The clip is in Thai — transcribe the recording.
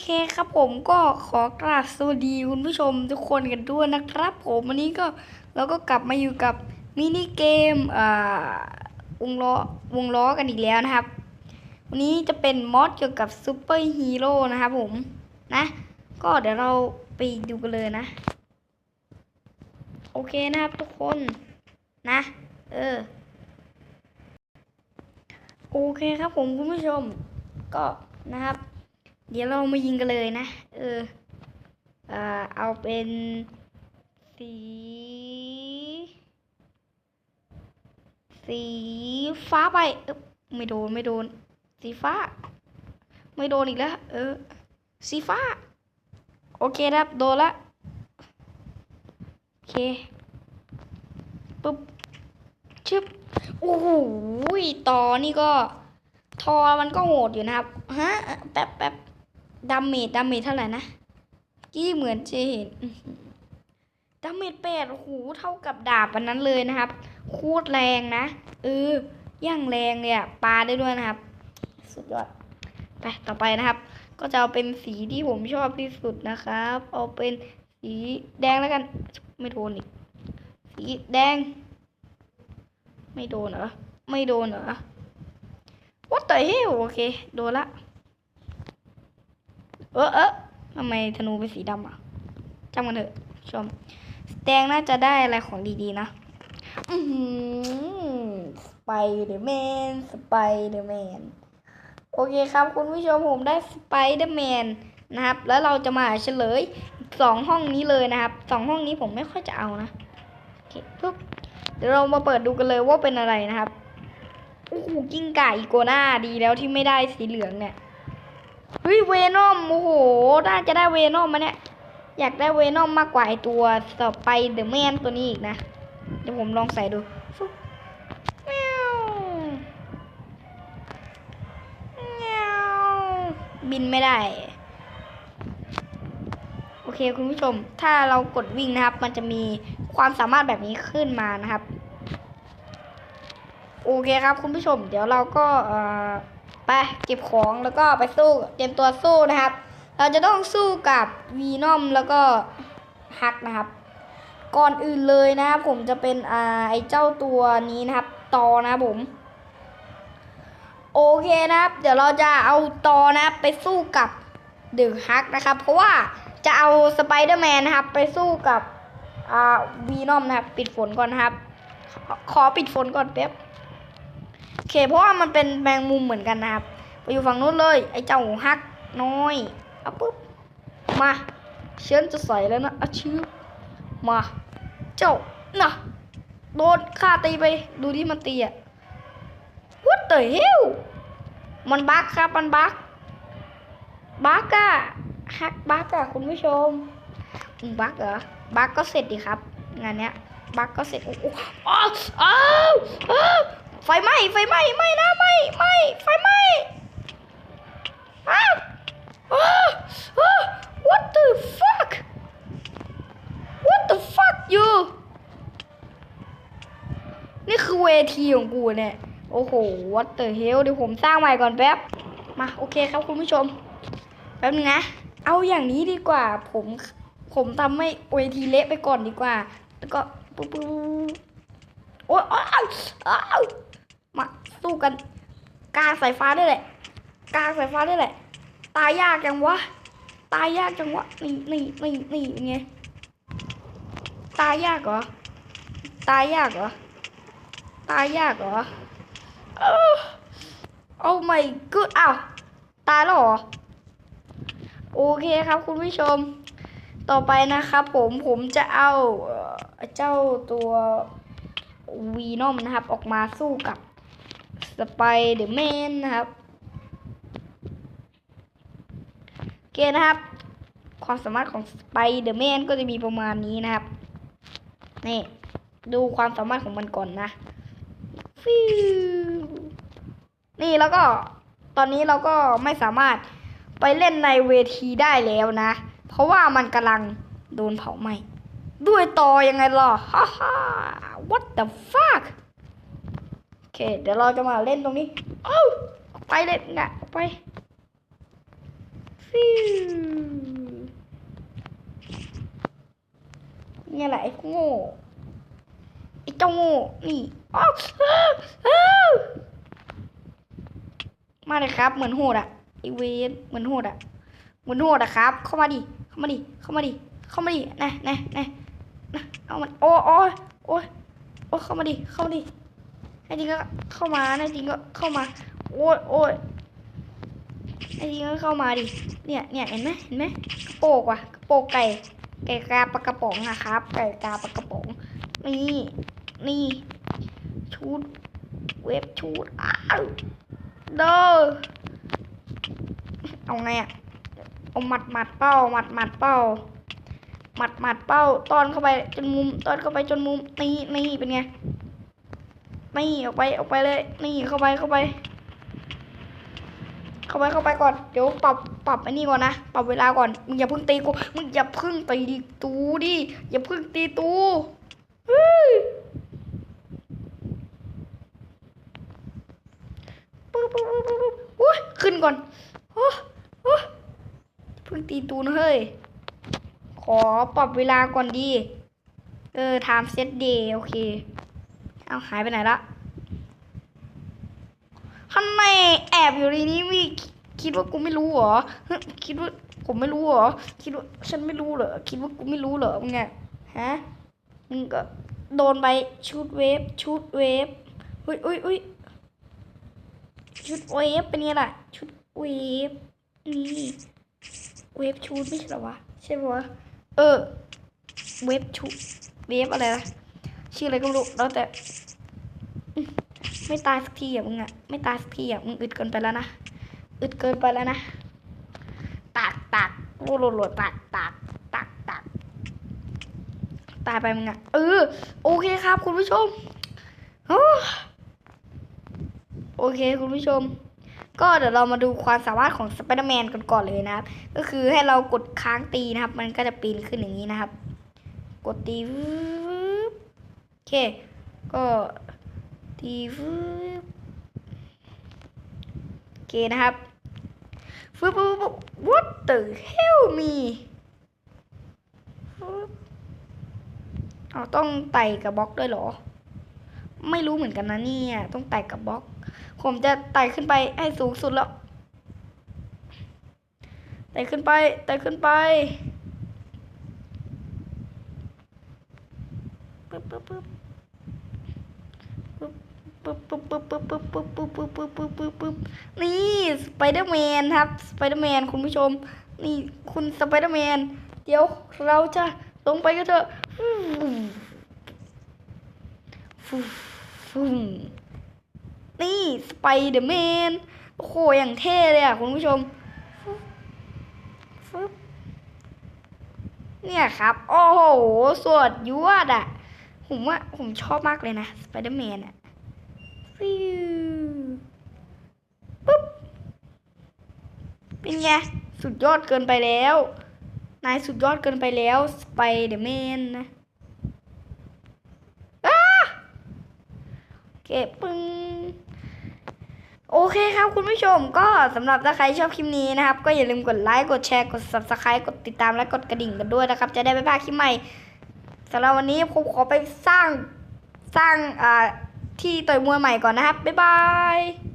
เคครับผมก็ขอกราบสวัสดีคุณผู้ชมทุกคนกันด้วยนะครับ ผมวันนี้ก็เราก็กลับมาอยู่กับมินิเกมอ่าวงล้อวงล้อกันอีกแล้วนะครับ วันนี้จะเป็นมอดเกี่ยวกับซูเปอร์ฮีโร่นะครับผมนะ ก็เดี๋ยวเราไปดูกันเลยนะ โอเคนะครับทุกคนนะ เออ โอเคครับผมคุณผู้ชมก็นะครับ เดี๋ยวเรามายิงกันเลยนะ เออเออเอาเป็นสี สีฟ้าไปเอ๊บไม่โดนไม่โดน สีฟ้า ไม่โดนอีกแล้ว เออ สีฟ้า โอเคครับโดนละ โอเคปุ๊บชึบโอ้โหต่อนี่ก็ ทอมันก็โหดอยู่นะครับ ฮะ แป๊บแป๊บ ดาเมจดาเมจเท่าไหร่นะกี้เหมือนจะเห็นดาเมจแปดโอ้โหเท่ากับดาบอันนั้นเลยนะครับโคตรแรงนะเออย่างแรงเลยอะปลาได้ด้วยนะครับ สุดยอดไปต่อไปนะครับ ก็จะเอาเป็นสีที่ผมชอบที่สุดนะครับ เอาเป็นสีแดงแล้วกัน ไม่โดนอีก สีแดง ไม่โดนเหรอ ไม่โดนเหรอ What the hell โอเค โดนละ เออเออทำไมธนูเป็นสีดำอะจำกันเถอะชมแดงน่าจะได้อะไรของดีๆนะอือสไปเดอร์แมนสไปเดอร์แมนโอเคครับ คุณผู้ชมผมได้สไปเดอร์แมนนะครับ แล้วเราจะมาเฉลยสองห้องนี้เลยนะครับสองห้องนี้ผมไม่ค่อยจะเอานะโอเคปุ๊บเดี๋ยวเรามาเปิดดูกันเลยว่าเป็นอะไรนะครับโอ้โหกิ้งก่าอีโกน่าดีแล้วที่ไม่ได้สีเหลืองเนี่ย เฮ้ยเวนอมโอ้โหน่าจะได้เวนอมมาเนี่ย อยากได้เวนอมมากกว่าไอตัวต่อไปเดอะแมนตัวนี้อีกนะ เดี๋ยวผมลองใส่ดูฟึ๊บแมวแมวบินไม่ได้ โอเคคุณผู้ชม ถ้าเรากดวิ่งนะครับ มันจะมีความสามารถแบบนี้ขึ้นมานะครับ โอเคครับคุณผู้ชม เดี๋ยวเราก็เอ่อ ไปเก็บของแล้วก็ไปสู้เตรียมตัวสู้นะครับ เราจะต้องสู้กับวีนอมแล้วก็ฮักนะครับ ก่อนอื่นเลยนะครับผมจะเป็นอ่าไอเจ้าตัวนี้นะครับตอนะผม โอเคนะครับ เดี๋ยวเราจะเอาตอนะไปสู้กับเดอะฮักนะครับ เพราะว่าจะเอาสไปเดอร์แมนนะครับ ไปสู้กับอ่าวีนอมนะครับ ปิดฝนก่อนนะครับ ขอขอปิดฝนก่อนแป๊บ เคเพราะว่ามันเป็นแมงมุมเหมือนกันนะครับ ไปอยู่ฝั่งนู้นเลย ไอ้เจ้าฮักน้อยเอาปุ๊บ มาเชิญจะใส่แล้วนะอะชื่อมา เจ้าน่ะโดนฆ่าตีไป ดูที่มันตีอะ What the hell มันบั๊กครับมันบั๊กบั๊กอะฮักบั๊กอะคุณผู้ชมบั๊กเหรอบั๊กก็เสร็จดีครับ งานเนี้ยบั๊กก็เสร็จโอ้โหออ้าวอ้าว ไฟไหม้ไฟไหม้ไหม้นะไหม้ไหม้ไฟไหม้อ้าวอ้อ what the fuck what the fuck you นี่คือเวทีของกูเนี่ย โอ้โห what the hell เดี๋ยวผมสร้างใหม่ก่อนแป๊บ มา โอเคครับคุณผู้ชม แป๊บนึงนะ เอาอย่างนี้ดีกว่า ผม ผมทำให้เวทีเละไปก่อนดีกว่า แล้วก็ปุ๊บปุ๊บโอ๊ยอ้าวอ้าว มาสู้กันกลางสายฟ้าได้แหละกลางสายฟ้าได้แหละ ตายยากจังวะ ตายยากจังวะ นี่นี่นี่นี่ไง ตายยากเหรอ ตายยากเหรอ ตายยากเหรอเอ้โอ้ my god อ้าว ตายแล้วเหรอ โอเคครับคุณผู้ชม ต่อไปนะครับผมผมจะเอาเจ้าตัววีนอมนะครับ ออกมาสู้กับ สไปเดอร์แมนนะครับโอเคนะครับ ความสามารถของสไปเดอร์แมนก็จะมีประมาณนี้นะครับ นี่ ดูความสามารถของมันก่อนนะฟิวนี่แล้วก็ตอนนี้เราก็ไม่สามารถไปเล่นในเวทีได้แล้วนะ เพราะว่ามันกำลังโดนเผาไหม้ด้วยต่อยังไงล่ะฮ่าฮ่า what the fuck เค เดี๋ยวเราจะมาเล่นตรงนี้เอ้าออไปเลยนะไปฟิวนี่แหละไอ้โง่ไอ้เจ้าโง่นี่อ้าวอ้าวอ้าวมาเลยครับ เหมือนโหดอะไอเวนเหมือนโหดอะเหมือนโหดอะครับ เข้ามาดิเข้ามาดิเข้ามาดิเข้ามาดินะนะนะนะเอามันโอ้โอ้ยโอ้ยโอ้ยเข้ามาดิเข้ามาดิ ไอ้จริงก็เข้ามาไอ้จริงก็เข้ามา โอ้ยโอ้ยไอ้จริงก็เข้ามาดิ เนี่ยเนี่ยเห็นไหมเห็นไหมกระโปกว่ะกระโปกไก่ ไก่กาปลากระป๋องอะครับ ไก่กาปลากระป๋อง นี่นี่ชุดเว็บชุดอ้าวเด้อเอาไงอะเอาหมัดหมัดเป้าหมัดหมัดเป้าหมัดหมัดเป้าตอนเข้าไปจนมุมตอนเข้าไปจนมุมนี่นี่เป็นไง นี่ออกไปออกไปเลย นี่เข้าไปเข้าไป เข้าไปเข้าไปก่อนเดี๋ยวปรับปรับไอ้นี่ก่อนนะปรับเวลาก่อนมึงอย่าเพิ่งตีกูมึงอย่าเพิ่งตีตูดิอย่าเพิ่งตีตูเฮ้ยปึ๊บปึ๊บปึ๊บปึ๊บปึ๊บอุ๊ยขึ้นก่อนโอ้โอ้เพิ่งตีตูนะเฮ้ยขอปรับเวลาก่อนดี เออ time set day โอเค เอาหายไปไหนละข้างในแอบอยู่ในนี้มีคิดว่ากูไม่รู้เหรอฮะคิดว่าผมไม่รู้เหรอคิดว่าฉันไม่รู้เหรอคิดว่ากูไม่รู้เหรอมึงไงฮะมึงก็โดนไปชุดเวฟชุดเวฟอุ้ยอุ้ยอุ้ยชุดเวฟเป็นไงล่ะชุดเวฟนี่เวฟชุดไม่ใช่หรอวะใช่ปะวะเออเวฟชุดเวฟอะไรนะ ชื่ออะไรก็ไม่รู้แล้วแต่ ไม่ตายสักทีอะมึงอะไม่ตายสักทีอะมึงอึดเกินไปแล้วนะอึดเกินไปแล้วนะตักตักโอ้โหโตักตักตักตักตายไปมึงอะเออโอเคครับ คุณผู้ชมโอเค คุณผู้ชม ก็เดี๋ยวเรามาดูความสามารถของสไปเดอร์แมนกันก่อนเลยนะครับ ก็คือให้เรากดค้างตีนะครับ มันก็จะปีนขึ้นอย่างนี้นะครับ กดตีว เค ก็ตีวืบโอเคนะครับฟึบฟึบฟึบ what the hell me เอาต้องไต่กับบล็อกด้วยเหรอ ไม่รู้เหมือนกันนะเนี่ย ต้องไต่กับบล็อก ผมจะไต่ขึ้นไปให้สูงสุดแล้ว ไต่ขึ้นไป ไต่ขึ้นไป ปึ๊บปึ๊บปึ๊บปึ๊บปึ๊บปึ๊บปึ๊บปึ๊บปึ๊บปึ๊บปึ๊บปึ๊บปึ๊บปึ๊บปึ๊บนี่สไปเดอร์แมนครับสไปเดอร์แมนคุณผู้ชม นี่คุณสไปเดอร์แมนเดี๋ยวเราจะลงไปกันเถอะฟูฟูฟูนี่สไปเดอร์แมนโอ้โหอย่างเท่เลยอะคุณผู้ชมเนี่ยครับ โอ้โห สวดยวดอะ ผมว่าผมชอบมากเลยนะสไปเดอร์แมนอะฟิวปุ๊บ เป็นไง สุดยอดเกินไปแล้ว นายสุดยอดเกินไปแล้วสไปเดอร์แมนนะอ้าโอเคปึ้งโอเคครับคุณผู้ชมก็สำหรับถ้าใครชอบคลิปนี้นะครับ ก็อย่าลืมกดไลค์ กดแชร์ กด subscribe กดติดตามและกดกระดิ่งกันด้วยนะครับ จะได้ไม่พลาดคลิปใหม่ สำหรับวันนี้ผมขอไปสร้างสร้างที่ต่อยมวยใหม่ก่อนนะครับ บ๊ายบาย